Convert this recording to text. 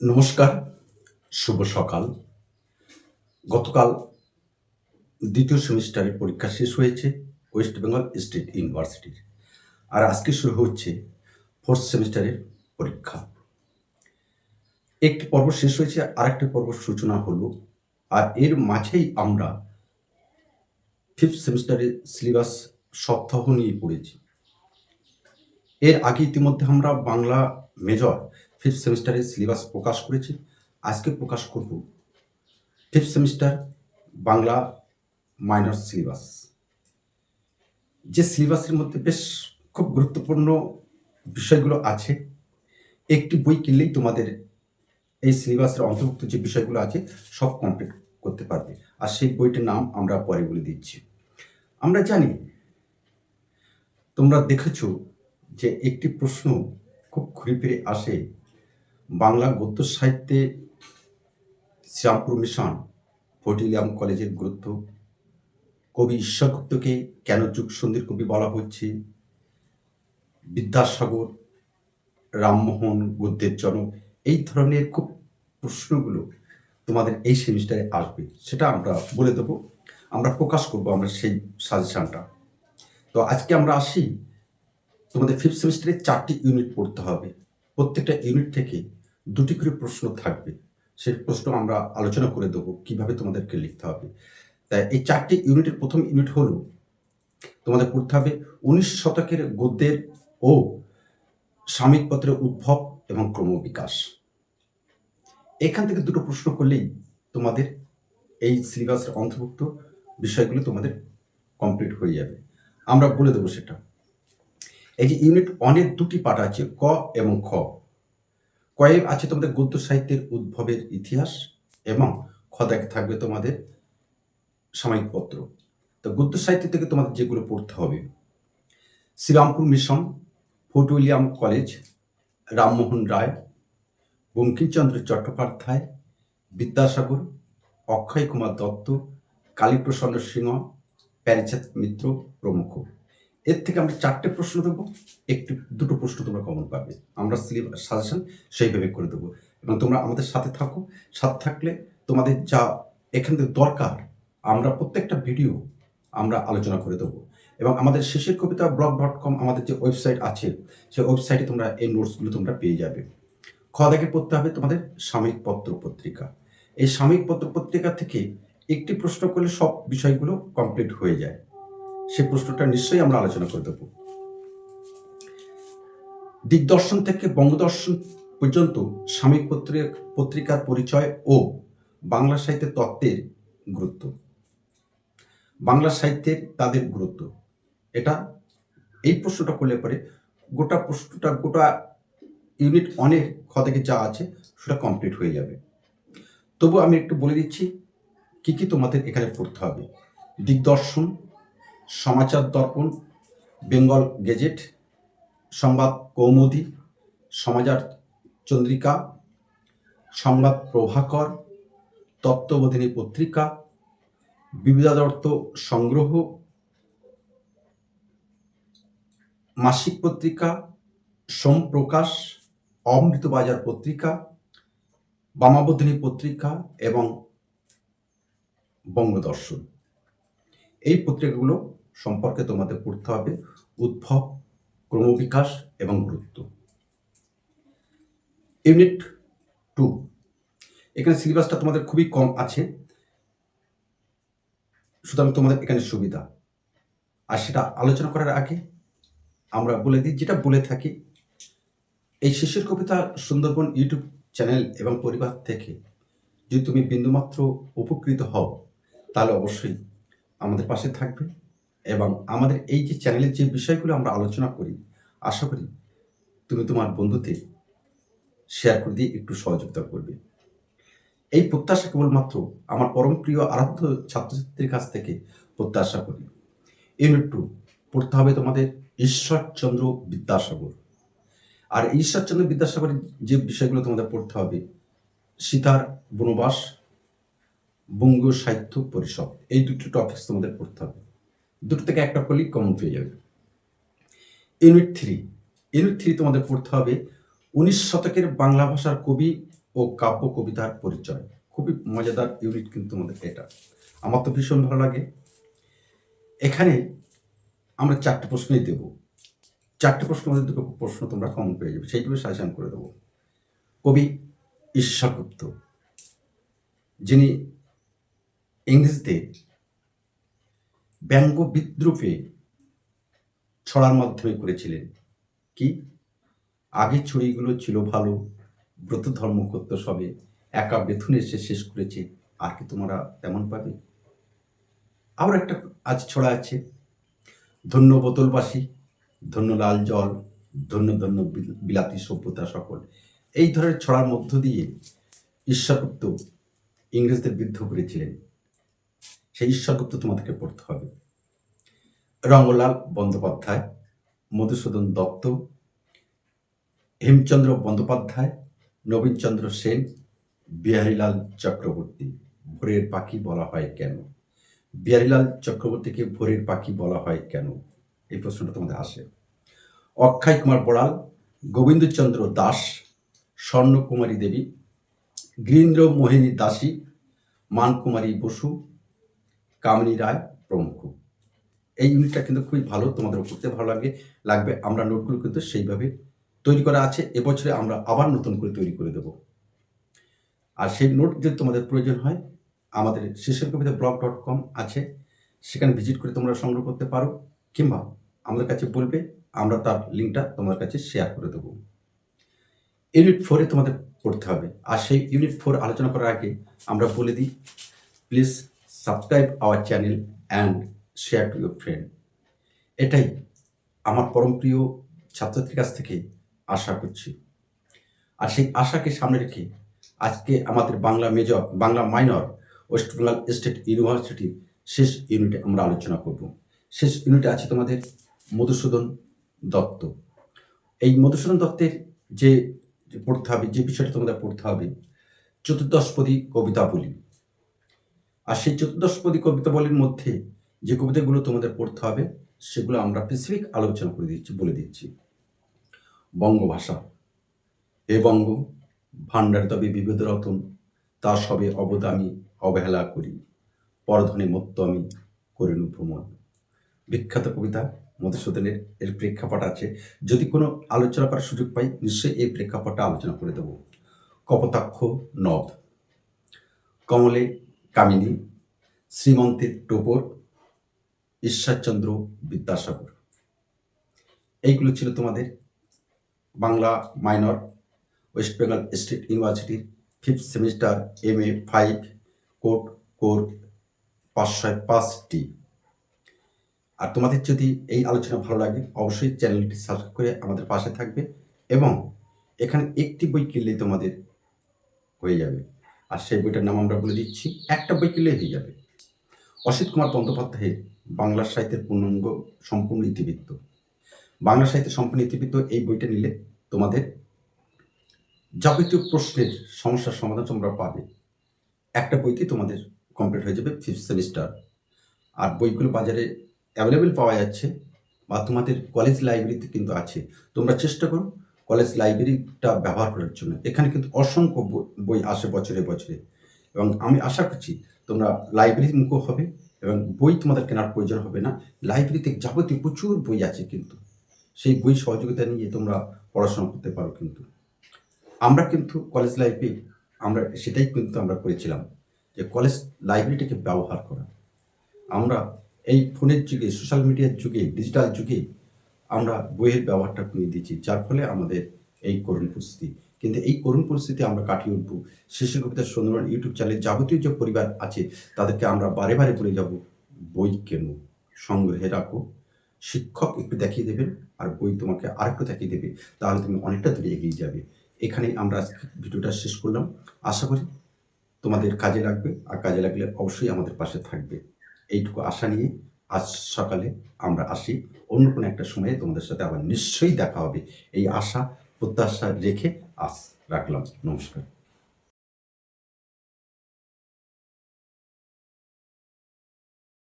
নমস্কার, শুভ সকাল। গতকাল দ্বিতীয় সেমিস্টারের পরীক্ষা শেষ হয়েছে ওয়েস্ট বেঙ্গল স্টেট ইউনিভার্সিটির। আর আজকে শুরু হচ্ছে ফোর্থ সেমিস্টারের পরীক্ষা। একটি পর্ব শেষ হয়েছে আর একটি পর্ব সূচনা হলো। আর এর মাঝেই আমরা ফিফথ সেমিস্টারের সিলেবাস সপ্তাহ নিয়ে পড়েছি। এর আগে ইতিমধ্যে আমরা বাংলা মেজর ফিফথ সেমিস্টারের সিলেবাস প্রকাশ করেছি। আজকে প্রকাশ করব fifth semester Bangla minor syllabus যে সিলেবাসের মধ্যে বেশ খুব গুরুত্বপূর্ণ বিষয়গুলো আছে, একটি বই কিনলেই তোমাদের এই সিলেবাসের অন্তর্ভুক্ত যে বিষয়গুলো আছে, সব কমপ্লিট করতে পারবে। আর সেই বইটির নাম আমরা পরে বলে দিচ্ছি। আমরা জানি, তোমরা দেখেছ যে একটি প্রশ্ন খুব ঘুরে ফিরে আসে বাংলা গদ্য সাহিত্যে শ্রীরামপুর মিশন ফটিলিয়াম কলেজের গুরুত্ব। কবি ঈশ্বরগুপ্তকে কেন যুগ সন্ধির কবি বলা হচ্ছে? বিদ্যাসাগর, রামমোহন গদ্যের জনক, এই ধরনের খুব প্রশ্নগুলো তোমাদের এই সেমিস্টারে আসবে, সেটা আমরা বলে দেবো। আমরা প্রকাশ করব আমরা সেই সাজেশনটা। তো আজকে আমরা আসি, তোমাদের ফিফথ সেমিস্টারে চারটি ইউনিট পড়তে হবে। প্রত্যেকটা ইউনিট থেকে দুটি করে প্রশ্ন থাকবে। সেই প্রশ্ন আমরা আলোচনা করে দেবো, কীভাবে তোমাদেরকে লিখতে হবে। তাই এই চারটি ইউনিটের প্রথম ইউনিট হলো, তোমাদের পড়তে হবে উনিশ শতকের গদ্যের ও সাময়িক পত্রের উদ্ভব এবং ক্রমবিকাশ। এখান থেকে দুটো প্রশ্ন করলেই তোমাদের এই সিলেবাসের অন্তর্ভুক্ত বিষয়গুলো তোমাদের কমপ্লিট হয়ে যাবে। আমরা বলে দেবো সেটা। এই যে ইউনিট অনেক দুটি পাঠ আছে, ক এবং খ। কয়ে আছে তোমাদের গদ্য সাহিত্যের উদ্ভবের ইতিহাস এবং খ দেখে থাকবে তোমাদের সাময়িক পত্র তো গদ্য সাহিত্য থেকে তোমাদের যেগুলো পড়তে হবে, Serampore Mission, Fort William College, Rammohan Roy, Bankimchandra Chattopadhyay, Vidyasagar, Akshay Kumar Dutta, Kaliprasanna Singha, Pyarichand Mitra প্রমুখ। এর থেকে আমরা চারটে প্রশ্ন দেবো, একটি, দুটো প্রশ্ন তোমরা কমন পাবে। আমরা সিলেবাস সাজেশন সেইভাবে করে দেবো। এবং তোমরা আমাদের সাথে থাকো। সাথে থাকলে তোমাদের যা এখান থেকে দরকার, আমরা প্রত্যেকটা ভিডিও আমরা আলোচনা করে দেবো। এবং আমাদের শেষের কবিতা ব্লগ ডট কম আমাদের যে ওয়েবসাইট আছে সেই ওয়েবসাইটে তোমরা এই নোটসগুলো তোমরা পেয়ে যাবে। খ দেখে পড়তে হবে তোমাদের সাময়িক পত্র পত্রিকা। এই সাময়িক পত্র পত্রিকা থেকে একটি প্রশ্ন করলে সব বিষয়গুলো কমপ্লিট হয়ে যায়। সেই প্রশ্নটা নিশ্চয়ই আমরা আলোচনা করে দেব। দিগদর্শন থেকে বঙ্গদর্শন পর্যন্ত সাময়িক পত্রিকার পরিচয় ও বাংলা সাহিত্যের তত্ত্বের গুরুত্ব। বাংলা সাহিত্যের তাদের গুরুত্ব। এটা এই প্রশ্নটা করলে পরে গোটা প্রশ্নটা, গোটা ইউনিট অনেক থেকে যা আছে সেটা কমপ্লিট হয়ে যাবে। তবু আমি একটু বলে দিচ্ছি, কি কি তোমাদের এখানে পড়তে হবে? দিগদর্শন সমাচার দর্পণ, বেঙ্গল গেজেট, সংবাদ কৌমুদি, সমাচার চন্দ্রিকা, সংবাদ প্রভাকর, তত্ত্ববোধিনী পত্রিকা, বিবিধাদত্ত সংগ্রহ, মাসিক পত্রিকা, সোমপ্রকাশ, অমৃতবাজার পত্রিকা বামাবোধিনী পত্রিকা এবং বঙ্গদর্শন। এই পত্রিকাগুলো সম্পর্কে তোমাদের পড়তে হবে। উদ্ভব, ক্রমবিকাশ এবং গুরুত্ব। ইউনিট টু এখানে সিলেবাসটা তোমাদের খুবই কম আছে। সুতরাং তোমাদের এখানে সুবিধা। আর সেটা আলোচনা করার আগে আমরা বলে দিই, যেটা বলে থাকি, এই শিশুর কবিতা সুন্দরবন ইউটিউব চ্যানেল এবং পরিবার থেকে যদি তুমি বিন্দুমাত্র উপকৃত হও, তাহলে অবশ্যই আমাদের পাশে থাকবে। এবং আমাদের এই যে চ্যানেলের যে বিষয়গুলো আমরা আলোচনা করি, আশা করি তুমি তোমার বন্ধুতে শেয়ার করে দিয়ে একটু সহযোগিতা করবে। এই প্রত্যাশা কেবলমাত্র আমার পরম প্রিয় আরাধ্য ছাত্রছাত্রীর কাছ থেকে প্রত্যাশা করি। ইউনিট টু পড়তে হবে তোমাদের ঈশ্বরচন্দ্র বিদ্যাসাগর। আর ঈশ্বরচন্দ্র বিদ্যাসাগরের যে বিষয়গুলো তোমাদের পড়তে হবে, সীতার বনবাস, বঙ্গীয় সাহিত্য পরিষদ, এই দুটো টপিক্স তোমাদের পড়তে হবে। দুটো থেকে একটা করলেই কমন পেয়ে যাবে। ইউনিট থ্রি ইউনিট থ্রি তোমাদের পড়তে হবে উনিশ শতকের বাংলা ভাষার কবি ও কাব্য কবিতার পরিচয়। খুবই মজাদার ইউনিট কিন্তু আমাদের এটা। আমার তো ভীষণ ভালো লাগে। এখানে আমরা চারটে প্রশ্নই দেব। চারটে প্রশ্ন মধ্যে দুটো প্রশ্ন তোমরা কমন পেয়ে যাবে। সেইটুকু সাজেশন করে দেবো। কবি ঈশ্বরগুপ্ত, যিনি ইংরেজদের ব্যঙ্গ বিদ্রুপে ছড়ার মাধ্যমে করেছিলেন। কি? আগে ছড়িগুলো ছিল ভালো, ব্রত ধর্ম করত সবে, একা বেথুনে এসে শেষ করেছে, আর কি তোমরা তেমন পাবে? আবার একটা আজ ছড়া আছে, ধন্য বোতলবাসী, ধন্য লাল জল, ধন্য ধন্য বিলাতি সভ্যতা সকল। এই ধরনের ছড়ার মধ্য দিয়ে ঈশ্বরগুপ্ত ইংরেজদের বিদ্ধ করেছিলেন। সেই ঈশ্বরগুপ্ত তোমাদেরকে পড়তে হবে। রঙ্গলাল বন্দ্যোপাধ্যায়, মধুসূদন দত্ত, হেমচন্দ্র বন্দ্যোপাধ্যায়, নবীনচন্দ্র সেন, বিহারীলাল চক্রবর্তী। ভোরের পাখি বলা হয় কেন? বিহারীলাল চক্রবর্তীকে ভোরের পাখি বলা হয় কেন? এই প্রশ্নটা তোমাদের আসে। অক্ষয় কুমার বড়াল, গোবিন্দচন্দ্র দাস, স্বর্ণকুমারী দেবী গিরীন্দ্র মোহিনী দাসী, মানকুমারী বসু কামিনী রায় প্রমুখ। এই ইউনিটটা কিন্তু খুবই ভালো, তোমাদের পড়তে ভালো লাগে, লাগবে। আমরা নোটগুলো কিন্তু সেইভাবে তৈরি করা আছে, এবছরে আমরা আবার নতুন করে তৈরি করে দেব। আর সেই নোট যদি তোমাদের প্রয়োজন হয়, আমাদের শিশির কবিতা ব্লগ ডট কম আছে, সেখানে ভিজিট করে তোমরা সংগ্রহ করতে পারো, কিংবা আমাদের কাছে বলবে, আমরা তার লিঙ্কটা তোমার কাছে শেয়ার করে দেবো। ইউনিট ফোরে তোমাদের পড়তে হবে। আর সেই ইউনিট ফোর আলোচনা করার আগে আমরা বলে দিই please subscribe our channel and share to your friend এটাই আমার পরম প্রিয় ছাত্রছাত্রীর কাছ থেকে আশা করছি। আর সেই আশাকে সামনে রেখে আজকে আমাদের Bangla major Bangla minor West Bengal State ইউনিভার্সিটির শেষ ইউনিটে আমরা আলোচনা করব। শেষ ইউনিটে আছে তোমাদের মধুসূদন দত্ত। এই মধুসূদন দত্তের যে পড়তে হবে, যে বিষয়টা তোমাদের পড়তে হবে চতুর্দশপদী কবিতাবলী আর সেই চতুর্দশপদী কবিতাবলীর মধ্যে যে কবিতাগুলো তোমাদের পড়তে হবে, সেগুলো আমরা স্পেসিফিক আলোচনা করে দিচ্ছি, বলে দিচ্ছি। বঙ্গভাষা। এ বঙ্গ, ভাণ্ডার তবে বিভেদ রতন, তা সবে অবদামি, অবহেলা করি। পরধনে মত্ত আমি করিনু ভ্রমণ। বিখ্যাত কবিতা মধুসূদনের এর প্রেক্ষাপট আছে। যদি কোনো আলোচনা করার সুযোগ পাই, নিশ্চয়ই এই প্রেক্ষাপটটা আলোচনা করে দেব। কপতাক্ষ নদ। কমলে কামিনী, শ্রীমন্তের টোপর, ঈশ্বরচন্দ্র বিদ্যাসাগর। এইগুলো ছিল তোমাদের Bangla minor, West Bengal State ইউনিভার্সিটির fifth semester M A five court core পাঁচশো পাঁচটি। আর তোমাদের যদি এই আলোচনা ভালো লাগে, অবশ্যই চ্যানেলটি সাবস্ক্রাইব করে আমাদের পাশে থাকবে এবং এখানে একটি বই কিনলেই তোমাদের হয়ে যাবে। আর সেই বইটার নাম আমরা বলে দিচ্ছি, একটা বই কিনলেই হয়ে যাবে। অসিত কুমার বন্দ্যোপাধ্যায়ের বাংলা সাহিত্যের পূর্ণাঙ্গ সম্পূর্ণ ইতিবৃত্ত। বাংলা সাহিত্যের সম্পূর্ণ ইতিবৃত্ত এই বইটা নিলে তোমাদের যাবতীয় প্রশ্নের সমস্যার সমাধান তোমরা পাবে। একটা বইতেই তোমাদের কমপ্লিট হয়ে যাবে ফিফথ সেমিস্টার আর বইগুলো বাজারে অ্যাভেলেবেল পাওয়া যাচ্ছে, বা তোমাদের কলেজ লাইব্রেরিতে কিন্তু আছে। তোমরা চেষ্টা করো কলেজ লাইব্রেরিটা ব্যবহার করার জন্য। এখানে কিন্তু অসংখ্য বই- আসে বছরে বছরে। এবং আমি আশা করছি তোমরা লাইব্রেরি মুখ হবে এবং বই তোমাদের কেনার প্রয়োজন হবে না। লাইব্রেরিতে যাবতীয় প্রচুর বই আছে কিন্তু। সেই বই সহযোগিতা নিয়ে তোমরা পড়াশোনা করতে পারো কিন্তু। আমরা কিন্তু কলেজ লাইফে আমরা, সেটাই কিন্তু আমরা করেছিলাম যে কলেজ লাইব্রেরিটাকে ব্যবহার করা। আমরা এই ফোনের যুগে, সোশ্যাল মিডিয়ার যুগে, ডিজিটাল যুগে আমরা বইয়ের ব্যবহারটা কমিয়ে দিয়েছি যার ফলে আমাদের এই করুণ পরিস্থিতি। কিন্তু এই করুণ পরিস্থিতি আমরা কাটিয়ে উঠবো। শিশু কবিতা সুন্দরবন ইউটিউব চ্যানেলে যাবতীয় যে পরিবার আছে, তাদেরকে আমরা বারে বারে বলে যাব, বই কেন? সংগ্রহে রাখো। শিক্ষক একটু দেখিয়ে দেবেন, আর বই তোমাকে আরেকটু দেখিয়ে দেবে, তাহলে তুমি অনেকটা দূরে এগিয়ে যাবে। এখানেই আমরা আজকে ভিডিওটা শেষ করলাম। আশা করি তোমাদের কাজে লাগবে, আর কাজে লাগলে অবশ্যই আমাদের পাশে থাকবে। এইটুকু আশা নিয়ে আজ সকালে আমরা আসি। অন্য কোনো একটা সময়ে তোমাদের সাথে আবার নিশ্চয়ই দেখা হবে। এই আশা, প্রত্যাশা রেখে আজ রাখলাম। নমস্কার।